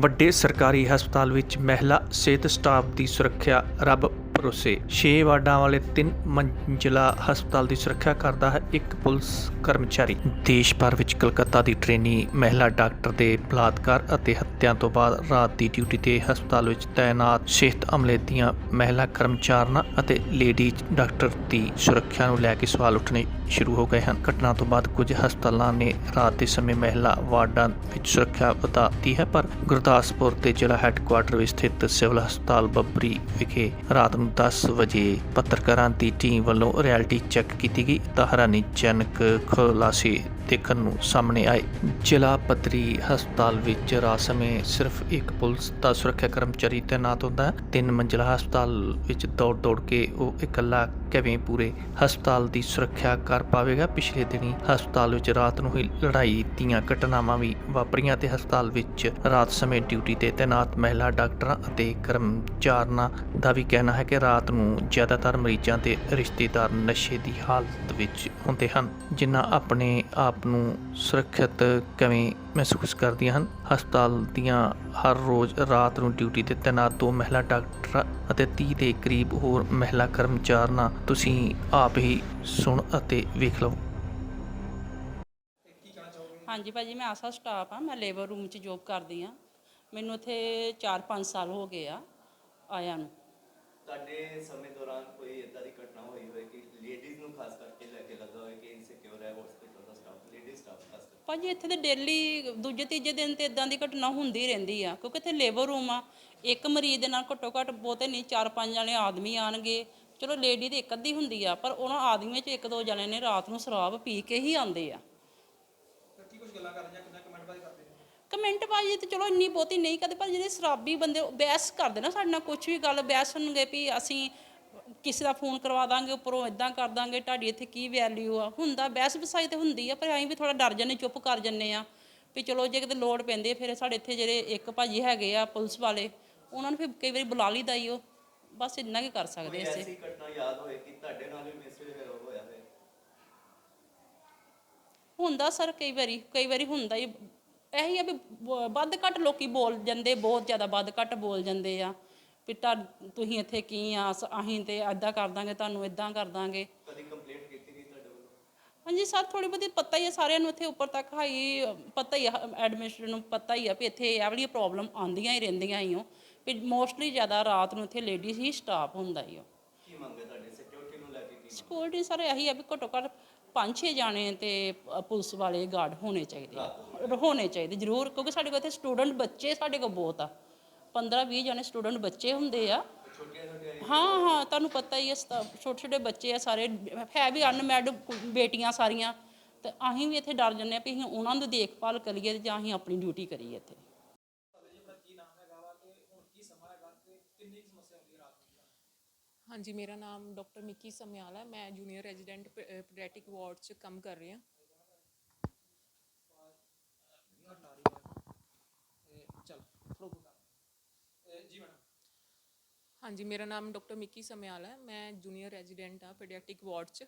ਵੱਡੇ ਸਰਕਾਰੀ ਹਸਪਤਾਲ ਵਿੱਚ ਮਹਿਲਾ ਸਿਹਤ ਸਟਾਫ ਦੀ ਸੁਰੱਖਿਆ ਰੱਬ ਭਰੋਸੇ 6 ਵਾਰਡਾਂ ਵਾਲੇ ਤਿੰਨ ਮੰਜ਼ਿਲਾ ਹਸਪਤਾਲ ਦੀ ਸੁਰੱਖਿਆ ਕਰਦਾ ਹੈ ਇੱਕ ਪੁਲਿਸ ਕਰਮਚਾਰੀ। ਦੇਸ਼ ਭਰ ਵਿੱਚ ਕਲਕੱਤਾ ਦੀ ਟ੍ਰੇਨੀ, ਮਹਿਲਾ ਡਾਕਟਰ ਦੇ ਬਲਾਤਕਾਰ ਅਤੇ ਹੱਤਿਆ ਤੋਂ ਬਾਅਦ ਰਾਤ ਦੀ ਡਿਊਟੀ ਤੇ ਹਸਪਤਾਲ ਵਿੱਚ ਤਾਇਨਾਤ ਸਿਹਤ ਅਮਲੇ ਦੀਆਂ ਮਹਿਲਾ ਕਰਮਚਾਰੀਆਂ ਅਤੇ ਲੇਡੀਜ਼ ਡਾਕਟਰ ਦੀ ਸੁਰੱਖਿਆ ਨੂੰ ਲੈ ਕੇ ਸਵਾਲ ਉੱਠਣੇ ਸ਼ੁਰੂ ਹੋ ਗਏ ਹਨ। ਘਟਨਾ ਤੋਂ ਬਾਅਦ ਕੁਝ ਹਸਪਤਾਲਾਂ ਨੇ ਰਾਤ ਦੇ ਸਮੇਂ ਮਹਿਲਾ ਵਾਰਡਾਂ ਵਿੱਚ ਸੁਰੱਖਿਆ ਵਧਾ ਦਿੱਤੀ ਹੈ, ਪਰ ਗੁਰਦਾਸਪੁਰ ਦੇ ਜ਼ਿਲ੍ਹਾ ਹੈੱਡਕੁਆਰਟਰ ਵਿੱਚ ਸਥਿਤ ਸਿਵਲ ਹਸਪਤਾਲ ਬੱਬਰੀ ਵਿਖੇ ਰਾਤ ਨੂੰ 10 ਵਜੇ ਪੱਤਰਕਾਰਾਂ ਦੀ ਟੀਮ ਵੱਲੋਂ ਰਿਐਲਿਟੀ ਚੈੱਕ ਕੀਤੀ ਗਈ। ਤਾਂ ਹੈਰਾਨੀਜਨਕ ਖੁਲਾਸੇ ਦੇਖਣ ਨੂੰ ਸਾਹਮਣੇ ਆਏ। ਜ਼ਿਲ੍ਹਾ ਪੱਧਰੀ ਹਸਪਤਾਲ ਵਿੱਚ ਰਾਤ ਸਮੇਂ ਸਿਰਫ ਇੱਕ ਪੁਲਿਸ ਦਾ ਸੁਰੱਖਿਆ ਕਰਮਚਾਰੀ ਤੈਨਾਤ ਹੁੰਦਾ ਹੈ। ਤਿੰਨ ਮੰਜ਼ਿਲਾ ਹਸਪਤਾਲ ਵਿੱਚ ਦੌੜ ਦੌੜ ਕੇ ਉਹ ਇਕੱਲਾ ਕਿਵੇਂ ਪੂਰੇ ਹਸਪਤਾਲ ਦੀ ਸੁਰੱਖਿਆ ਕਰ ਪਾਵੇਗਾ? ਪਿਛਲੇ ਦਿਨੀ ਹਸਪਤਾਲ ਵਿੱਚ ਰਾਤ ਨੂੰ ਹੀ ਲੜਾਈ ਦੀਆਂ ਘਟਨਾਵਾਂ ਵੀ ਵਾਪਰੀਆਂ ਤੇ ਹਸਪਤਾਲ ਵਿੱਚ ਰਾਤ ਸਮੇਂ ਡਿਊਟੀ ਤੇ ਤੈਨਾਤ ਮਹਿਲਾ, ਡਾਕਟਰਾਂ ਅਤੇ ਕਰਮਚਾਰੀਆਂ ਦਾ ਵੀ ਕਹਿਣਾ ਹੈ ਕਿ ਰਾਤ ਨੂੰ ਜ਼ਿਆਦਾਤਰ ਮਰੀਜ਼ਾਂ ਤੇ ਰਿਸ਼ਤੇਦਾਰ ਨਸ਼ੇ ਦੀ ਹਾਲਤ ਵਿੱਚ ਹੁੰਦੇ ਹਨ, ਜਿਨ੍ਹਾਂ ਆਪਣੇ ਆਪ ਨੂੰ ਸੁਰੱਖਿਅਤ ਕਿਵੇਂ ਮਹਿਸੂਸ ਕਰਦੀਆਂ ਹਨ? ਹਸਪਤਾਲ ਦੀਆਂ ਹਰ ਰੋਜ਼ ਰਾਤ ਨੂੰ ਡਿਊਟੀ ਤੇ ਤੈਨਾਤ ਦੋ ਮਹਿਲਾ ਡਾਕਟਰ ਅਤੇ 30 ਦੇ ਕਰੀਬ ਹੋਰ ਮਹਿਲਾ ਕਰਮਚਾਰੀਆਂ ਤੁਸੀਂ ਆਪ ਹੀ ਸੁਣ ਅਤੇ ਵੇਖ ਲਓ ਹਾਂਜੀ ਭਾਜੀ ਮੈਂ ਆਸਾ ਸਟਾਫ ਆ ਮੈਂ ਲੇਬਰ ਰੂਮ 'ਚ ਜੋਬ ਕਰਦੀ ਆ ਮੈਨੂੰ ਇੱਥੇ 4-5 ਸਾਲ ਹੋ ਗਏ ਆ ਆਇਆਂ ਨੂੰ। ਤੁਹਾਡੇ ਸਮੇਂ ਦੌਰਾਨ ਕੋਈ ਇਦਾਂ ਦੀ ਘਟਨਾ ਹੋਈ ਹੋਵੇ ਕਿ ਲੇਡੀਜ਼ ਨੂੰ ਖਾਸ ਕਰਕੇ ਲੈ ਕੇ ਲੱਗਾ ਹੋਵੇ ਕਿ ਇਨਸਿਕਿਉਰ ਹੈ ਹਸਪੀਟਲ ਦਾ ਸਟਾਫ ਲੇਡੀਜ਼ ਸਟਾਫ ਖਾਸ ਕਰਕੇ ਭਾਜੀ ਇੱਥੇ ਤੇ ਡੇਲੀ ਦੂਜੇ ਤੀਜੇ ਦਿਨ ਤੇ ਇਦਾਂ ਦੀ ਘਟਨਾ ਹੁੰਦੀ ਰਹਿੰਦੀ ਆ ਕਿਉਂਕਿ ਇੱਥੇ ਲੇਬਰ ਰੂਮ ਆ। ਇੱਕ ਮਰੀਜ਼ ਦੇ ਨਾਲ ਘੱਟੋ ਘੱਟ ਬਹੁਤੇ ਨਹੀਂ 4-5 ਜਣੇ ਆਦਮੀ ਆਣਗੇ। ਚਲੋ ਲੇਡੀ ਤੇ ਇੱਕ ਅੱਧੀ ਹੁੰਦੀ ਆ ਪਰ ਉਹਨਾਂ ਆਦਮੀਆਂ 'ਚ ਇੱਕ ਦੋ ਜਣੇ ਨੇ ਰਾਤ ਨੂੰ ਸ਼ਰਾਬ ਪੀ ਕੇ ਹੀ ਆਉਂਦੇ ਆ। ਕਮੈਂਟ ਬਾਜੀ ਤੇ ਚਲੋ ਇੰਨੀ ਬਹੁਤੀ ਨਹੀਂ ਕਰਦੇ ਪਰ ਜਿਹੜੇ ਸ਼ਰਾਬੀ ਬੰਦੇ ਬਹਿਸ ਕਰਦੇ ਨਾ ਸਾਡੇ ਨਾਲ ਕੁਝ ਵੀ ਗੱਲ ਬਹਿਸ ਹੋਣਗੇ ਵੀ ਅਸੀਂ ਕਿਸੇ ਦਾ ਫੋਨ ਕਰਵਾ ਦਾਂਗੇ ਉੱਪਰੋਂ ਇਦਾਂ ਕਰ ਦਾਂਗੇ ਤੁਹਾਡੀ ਇੱਥੇ ਕੀ ਵੈਲਿਊ ਆ? ਹੁੰਦਾ ਬਹਿਸ ਵਸਾਈ ਤੇ ਹੁੰਦੀ ਆ ਪਰ ਅਸੀਂ ਵੀ ਥੋੜਾ ਡਰ ਜੰਨੇ ਚੁੱਪ ਕਰ ਜੰਨੇ ਆ ਵੀ ਚਲੋ ਜੇ ਕਿਤੇ ਲੋੜ ਪੈਂਦੀ ਫਿਰ ਸਾਡੇ ਇੱਥੇ ਜਿਹੜੇ ਇੱਕ ਭਾਜੀ ਹੈਗੇ ਆ ਪੁਲਿਸ ਵਾਲੇ ਉਹਨਾਂ ਨੂੰ ਫਿਰ ਕਈ ਵਾਰੀ ਬੁਲਾ ਲਈਦਾ ਈ ਉਹ। ਬਸ ਇੰਨਾ ਕੀ ਕਰ ਸਕਦੇ ਅਸੀਂ। ਐਸੀ ਘਟਨਾ ਯਾਦ ਹੋਏ ਕਿ ਤੁਹਾਡੇ ਨਾਲ ਵੀ ਮਿਸ ਹੋਇਆ ਹੋਵੇ? ਹੁੰਦਾ ਸਰ ਕਈ ਵਾਰੀ ਕਈ ਵਾਰੀ ਹੁੰਦਾ ਹੀ ਇਹੀ ਆ ਵੀ ਵੱਧ ਘੱਟ ਲੋਕੀ ਬੋਲ ਜਾਂਦੇ ਬਹੁਤ ਜ਼ਿਆਦਾ ਵੱਧ ਘੱਟ ਬੋਲ ਜਾਂਦੇ ਆ। ਵੀ ਤਾਂ ਤੁਸੀਂ ਇੱਥੇ ਕੀ ਆ ਅਸੀਂ ਤੇ ਐਦਾਂ ਕਰ ਦਾਂਗੇ ਤੁਹਾਨੂੰ ਇਦਾਂ ਕਰ ਦਾਂਗੇ। ਕਦੀ ਕੰਪਲੇਂਟ ਕੀਤੀ ਗਈ ਤੁਹਾਡੇ ਵੱਲੋਂ? ਹਾਂਜੀ ਸਰ ਥੋੜੀ ਬਹੁਤੀ ਪਤਾ ਹੀ ਆ ਸਾਰਿਆਂ ਨੂੰ ਇੱਥੇ ਉੱਪਰ ਤੱਕ ਹਾਈ ਪਤਾ ਹੀ ਆ ਐਡਮਿਨਿਸਟ੍ਰੇਟਰ ਨੂੰ ਪਤਾ ਹੀ ਆ ਵੀ ਇੱਥੇ ਇਹ ਵਾਲੀ ਪ੍ਰੋਬਲਮ ਆਉਂਦੀਆਂ ਹੀ ਰਹਿੰਦੀਆਂ ਹੀ ਉਹ ਵੀ ਮੋਸਟਲੀ ਜ਼ਿਆਦਾ ਰਾਤ ਨੂੰ ਇੱਥੇ ਲੇਡੀਜ਼ ਹੀ ਸਟਾਫ ਹੁੰਦਾ ਹੀ ਉਹ ਕੀ ਮੰਗੇ ਤੁਹਾਡੇ? ਸਿਕਿਉਰਿਟੀ ਨੂੰ ਲੈ ਕੇ ਕੀ ਸਿਕਿਉਰਿਟੀ ਸਰ ਇਹੀ ਆ ਵੀ ਘੱਟੋ ਘੱਟ ਪੰਜ ਛੇ ਜਾਣੇ ਤੇ ਅ, ਪੁਲਿਸ ਵਾਲੇ ਗਾਰਡ ਹੋਣੇ ਚਾਹੀਦੇ ਆ। ਹੋਣੇ ਚਾਹੀਦੇ ਜ਼ਰੂਰ ਕਿਉਂਕਿ ਸਾਡੇ ਕੋਲ ਇੱਥੇ ਸਟੂਡੈਂਟ ਬੱਚੇ ਸਾਡੇ ਕੋਲ ਬਹੁਤ ਆ। 15 20 ਜਾਣੇ ਸਟੂਡੈਂਟ ਬੱਚੇ ਹੁੰਦੇ ਆ। ਹਾਂ ਹਾਂ ਤੁਹਾਨੂੰ ਪਤਾ ਹੀ ਹੈ ਛੋਟੇ ਛੋਟੇ ਬੱਚੇ ਆ ਸਾਰੇ ਹੈ ਵੀ ਅਨਮੈਡ ਬੇਟੀਆਂ ਸਾਰੀਆਂ। ਤੇ ਅਸੀਂ ਵੀ ਇੱਥੇ ਡਰ ਜੰਨੇ ਆ ਵੀ ਅਸੀਂ ਉਹਨਾਂ ਦੀ ਦੇਖਭਾਲ ਕਰੀਏ ਤੇ ਜਾਂ ਅਸੀਂ ਆਪਣੀ ਡਿਊਟੀ ਕਰੀਏ ਇੱਥੇ। ਹਾਂਜੀ ਮੇਰਾ ਨਾਮ ਡਾਕਟਰ ਮਿੱਕੀ ਸਮਿਆਲ ਹੈ ਮੈਂ ਜੂਨੀਅਰ ਰੈਜ਼ੀਡੈਂਟ ਪੀਡੀਆਟ੍ਰਿਕ ਵਾਰਡ 'ਚ ਕੰਮ ਕਰ ਰਹੀ ਹਾਂ। ਹਾਂਜੀ ਮੇਰਾ ਨਾਮ ਡਾਕਟਰ ਮਿੱਕੀ ਸਮਿਆਲ ਹੈ। ਮੈਂ ਜੂਨੀਅਰ ਰੈਜ਼ੀਡੈਂਟ ਆ ਪੀਡੀਆਟ੍ਰਿਕ ਵਾਰਡ 'ਚ।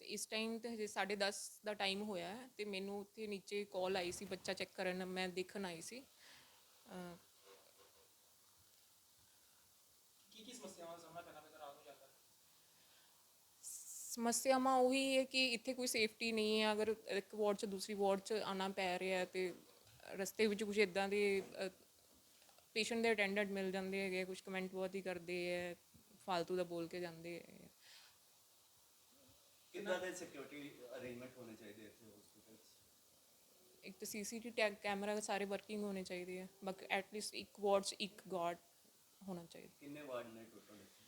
ਤੇ ਇਸ ਟਾਈਮ ਤੇ ਹਜੇ 10:30 ਦਾ ਟਾਈਮ ਹੋਇਆ ਹੈ ਤੇ ਮੈਨੂੰ ਉੱਥੇ ਨੀਚੇ ਕਾਲ ਆਈ ਸੀ ਬੱਚਾ ਚੈੱਕ ਕਰਨ ਮੈਂ ਦੇਖਣ ਆਈ ਸੀ। ਅਹ ਸਮੱਸਿਆਵਾਂ ਉਹੀ ਹੈ ਕਿ ਇੱਥੇ ਕੋਈ ਸੇਫਟੀ ਨਹੀਂ ਹੈ। ਅਗਰ ਇੱਕ ਵਾਰਡ 'ਚ ਦੂਸਰੀ ਵਾਰਡ 'ਚ ਆਣਾ ਪੈ ਰਿਹਾ ਹੈ ਤੇ ਰਸਤੇ ਵਿੱਚ ਕੁਝ ਇਦਾਂ ਦੇ ਪੇਸ਼ੈਂਟ ਦੇ ਅਟੈਂਡੈਂਟ ਮਿਲ ਜਾਂਦੇ ਹੈਗੇ ਕੁਝ ਕਮੈਂਟ ਬਹੁਤ ਹੀ ਕਰਦੇ ਹੈ ਫालतू ਦਾ ਬੋਲ ਕੇ ਜਾਂਦੇ ਹੈ। ਕਿੰਨਾ ਦੇ ਸਿਕਿਉਰਿਟੀ ਅਰੇਂਜਮੈਂਟ ਹੋਣੇ ਚਾਹੀਦੇ ਇੱਥੇ ਹਸਪੀਟਲ 'ਚ ਇੱਕ ਤਾਂ ਸੀਸੀਟੀ ਟੈਗ ਕੈਮਰਾ ਸਾਰੇ ਵਰਕਿੰਗ ਹੋਣੇ ਚਾਹੀਦੇ ਆ ਬਾਕੀ ਐਟਲੀਸਟ ਇੱਕ ਵਾਰਡ 'ਚ ਇੱਕ ਗਾਰਡ ਹੋਣਾ ਚਾਹੀਦਾ। ਕਿੰਨੇ ਵਾਰਡ ਨੇ ਟੋਟਲ ਇੱਥੇ?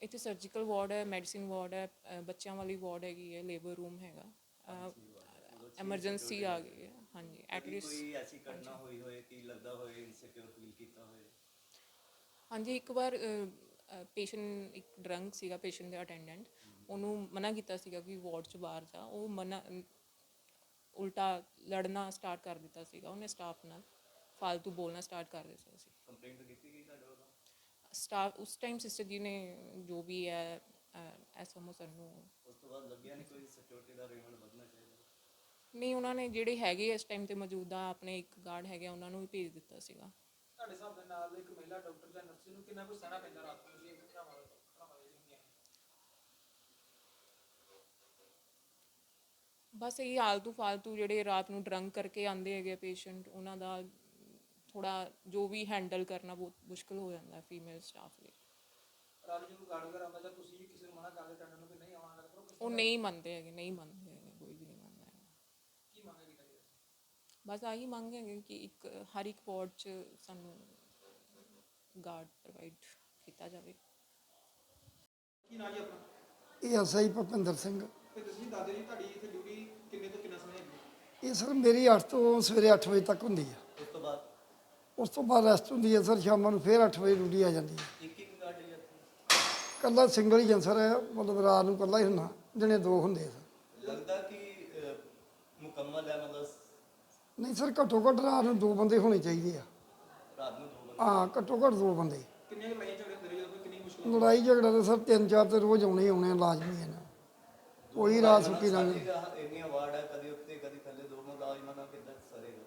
ਇੱਥੇ ਸਰਜੀਕਲ ਵਾਰਡ ਹੈ ਮੈਡੀਸਿਨ ਵਾਰਡ ਹੈ ਅ, ਬੱਚਿਆਂ ਵਾਲੀ ਵਾਰਡ ਹੈਗੀ ਹੈ ਲੇਬਰ ਰੂਮ ਹੈਗਾ। ਐਮਰਜੈਂਸੀ ਆ ਗਈ ਹੈ। ਹਾਂਜੀ ਕਦੀ ਐਟਲੀਸਟ ਕੋਈ ਐਸੀ ਘਟਨਾ ਹੋਈ ਹੋਏ ਕਿ ਲੱਗਦਾ ਹੋਏ ਇਨਸਿਕਿਉਰ ਫੀਲ ਕੀਤਾ ਹੋਏ? ਹਾਂਜੀ ਇੱਕ ਵਾਰ ਪੇਸ਼ੈਂਟ ਇੱਕ ਡਰੰਕ ਸੀਗਾ ਪੇਸ਼ੈਂਟ ਦੇ ਅਟੈਂਡੈਂਟ ਉਹਨੂੰ ਮਨਾ ਕੀਤਾ ਸੀਗਾ ਕਿ ਵਾਰਡ 'ਚ ਬਾਹਰ ਜਾ। ਉਹ ਮਨਾ ਉਲਟਾ ਲੜਨਾ ਸਟਾਰਟ ਕਰ ਦਿੱਤਾ ਸੀਗਾ। ਉਹਨੇ ਸਟਾਫ ਨਾਲ ਫालतू ਬੋਲਣਾ ਸਟਾਰਟ ਕਰ ਦਿੱਤਾ ਸੀ। ਕੰਪਲੇਂਟ ਕੀਤੀ ਗਈ ਤੁਹਾਡੇ ਵੱਲੋਂ? ਸਟਾਫ ਉਸ ਟਾਈਮ ਸਿਸਟਰ ਜੀ ਨੇ ਜੋ ਵੀ ਹੈ ਐਸਐਮਓ ਸਰ ਨੂੰ ਉਸ ਤੋਂ ਬਾਅਦ ਲੱਗਿਆ ਨਹੀਂ ਕੋਈ ਸਿਕਿਉਰਿਟੀ ਦਾ ਅਰੇਂਜਮੈਂਟ ਵਧਣਾ ਚਾਹੀਦਾ? ਨਹੀਂ ਉਹਨਾਂ ਨੇ ਜਿਹੜੇ ਹੈਗੇ ਇਸ ਟਾਈਮ ਤੇ ਮੌਜੂਦਾ ਆਪਣੇ ਇੱਕ ਗਾਰਡ ਹੈਗੇ ਆ, ਉਹਨਾਂ ਨੂੰ ਵੀ ਭੇਜ ਦਿੱਤਾ ਸੀਗਾ। ਤੁਹਾਡੇ ਹਿਸਾਬ ਦੇ ਨਾਲ ਇੱਕ ਮਹਿਲਾ ਡਾਕਟਰ ਜਾਂ ਨਰਸ ਨੂੰ ਕਿੰਨਾ ਕੁ ਸਹਿਣਾ ਪੈਂਦਾ ਰਾਤ ਨੂੰ? ਜੀ ਹੁੰਦੀਆਂ ਬਸ ਇਹ ਆਲਤੂ ਫਾਲਤੂ ਜਿਹੜੇ ਰਾਤ ਨੂੰ ਡਰੰਕ ਕਰਕੇ ਆਉਂਦੇ ਹੈਗੇ ਪੇਸ਼ੈਂਟ ਉਹਨਾਂ ਦਾ ਥੋੜਾ ਜੋ ਵੀ ਹੈਂਡਲ ਕਰਨਾ ਬਹੁਤ ਮੁਸ਼ਕਲ ਹੋ ਜਾਂਦਾ ਫੀਮੇਲ ਸਟਾਫ ਲਈ। ਰਾਤ ਨੂੰ ਗਾਰਡ ਵਗੈਰਾ ਆਉਂਦਾ ਜਾਂ ਤੁਸੀਂ ਕਿਸੇ ਨੂੰ ਮਨਾ ਕਰਦੇ ਟੈਂਡਰ ਨੂੰ ਕਿ ਨਹੀਂ ਆਉਣਾ ਕਰੋ ਉਹ ਨਹੀਂ ਮੰਨਦੇ ਹੈਗੇ ਨਹੀਂ ਮੰਨਦੇ ਹੈਗੇ ਕੋਈ ਵੀ ਨਹੀਂ ਮੰਨਦਾ ਹੈਗਾ ਕੀ ਮੰਗੇਗੀ ਤੁਹਾਡੀ ਬਸ ਆਹੀ ਮੰਗ ਹੈਗੇ ਕਿ ਇੱਕ ਹਰ ਇੱਕ ਵਾਰਡ 'ਚ ਸਾਨੂੰ ਗਾਰਡ ਪ੍ਰੋਵਾਈਡ ਕੀਤਾ ਜਾਵੇ। ਕੀ ਨਾਂ ਜੀ ਆਪਣਾ? ਇਹ ਐਸਆਈ ਭੁਪਿੰਦਰ ਸਿੰਘ। ਤੇ ਤੁਸੀਂ ਦੱਸ ਦਿਓ ਜੀ ਤੁਹਾਡੀ ਇੱਥੇ ਡਿਊਟੀ ਕਿੰਨੇ ਤੋਂ ਕਿੰਨਾ ਸਮੇਂ ਹੈਗੀ? ਇਹ ਸਰ ਮੇਰੀ 8 ਤੋਂ ਸਵੇਰੇ 8 ਵਜੇ ਤੱਕ ਹੁੰਦੀ ਹੈ ਉਸ ਤੋਂ ਬਾਅਦ? ਉਸ ਤੋਂ ਬਾਅਦ ਰੈਸਟ ਹੁੰਦੀ ਹੈ ਸਰ ਸ਼ਾਮਾਂ ਨੂੰ ਫੇਰ 8 ਵਜੇ ਡਿਊਟੀ ਆ ਜਾਂਦੀ ਹੈ ਇੱਕ ਇੱਕ ਗਾੜੀ ਜਾਂਦੀ ਕੱਲਾ ਸਿੰਗਲ ਹੀ ਜੰਸਰ ਹੈ ਮਤਲਬ ਰਾਤ ਨੂੰ ਕੱਲਾ ਹੀ ਹੁੰਦਾ ਦਿਨੇ ਦੋ ਹੁੰਦੇ ਆ ਸਰ ਲੱਗਦਾ ਕਿ ਅਹ, ਮੁਕੰਮਲ ਹੈ ਮਤਲਬ ਨਹੀਂ ਸਰ ਘੱਟੋ ਘੱਟ ਰਾਤ ਨੂੰ ਦੋ ਬੰਦੇ ਹੋਣੇ ਚਾਹੀਦੇ ਆ। ਰਾਤ ਨੂੰ ਦੋ ਬੰਦੇ? ਹਾਂ ਘੱਟੋ ਘੱਟ ਦੋ ਬੰਦੇ। ਕਿੰਨੀਆਂ ਕੁ ਲੜਾਈਆਂ ਝਗੜੇ ਹੁੰਦੇ ਰਹੇ ਜਦੋਂ ਕੋਈ ਕਿੰਨੀ ਮੁਸ਼ਕਲ ਲੜਾਈ ਝਗੜਾ ਤਾਂ ਸਰ ਤਿੰਨ ਚਾਰ ਤੇ ਰੋਜ਼ ਆਉਣੇ ਹੀ ਆਉਣੇ ਆ, ਲਾਜ਼ਮੀ ਹੈ ਨਾ। ਕੋਈ ਰਾਤ ਸੁੱਕੀ ਲੰਘ ਸਾਡੇ ਇੰਨੀਆਂ ਵਾਰਡ ਹੈ ਕਦੀ ਉੱਤੇ ਕਦੀ ਥੱਲੇ ਦੋ ਮੁਲਾਜ਼ਮਾਂ ਨਾਲ ਕਿੱਦਾਂ ਸਰੇਗਾ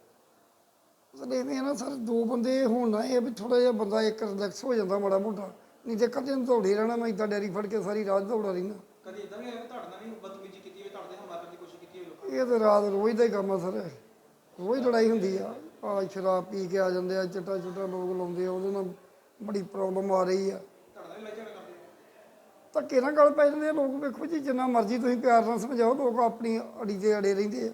ਸਰ ਇਹ ਨਾ ਸਰ ਦੋ ਬੰਦੇ ਹੋਣ ਨਾ ਇਹ ਵੀ ਥੋੜਾ ਜਿਹਾ ਬੰਦਾ ਇੱਕ ਰਿਲੈਕਸ ਹੋ ਜਾਂਦਾ ਮਾੜਾ ਮੋਟਾ। ਨਹੀਂ ਤੇ ਕਦੇ ਨੂੰ ਦੌੜੇ ਰਹਿਣਾ ਮੈਂ ਇਦਾਂ ਡੈਰੀ ਫੜ ਕੇ ਸਾਰੀ ਰਾਤ ਦੌੜਾ ਰਹਿਣਾ। ਕਦੀ ਇਦਾਂ ਵੀ ਹੋਇਆ ਤੁਹਾਡੇ ਵੀ ਬਦਤਮੀਜ਼ੀ ਕੀਤੀ ਹੋਵੇ ਤੁਹਾਡੇ ਹਮਲਾ ਕਰਨ ਦੀ ਕੋਸ਼ਿਸ਼ ਕੀਤੀ ਹੋਵੇ ਲੋਕਾਂ ਇਹ ਤਾਂ ਰਾਤ ਰੋਜ਼ ਦਾ ਹੀ ਕੰਮ ਆ ਸਰ। ਰੋਜ਼ ਲੜਾਈ ਹੁੰਦੀ ਆ ਆ ਸ਼ਰਾਬ ਪੀ ਕੇ ਆ ਜਾਂਦੇ ਆ, ਚਿੱਟਾ ਚੁੱਟਾ ਲੋਕ ਲਾਉਂਦੇ ਆ, ਉਹਦੇ ਨਾਲ ਬੜੀ ਪ੍ਰੋਬਲਮ ਆ ਰਹੀ ਆ ਨੇ। ਤੁਹਾਡੇ ਧੱਕੇ ਨਾਲ ਗੱਲ ਪੈ ਜਾਂਦੇ ਆ, ਲੋਕ ਵੇਖੋ ਜੀ, ਜਿੰਨਾ ਮਰਜ਼ੀ ਤੁਸੀਂ ਪਿਆਰ ਨਾਲ ਸਮਝਾਓ, ਲੋਕ ਆਪਣੀ ਅੜੀ ਤੇ ਅੜੇ ਰਹਿੰਦੇ ਆ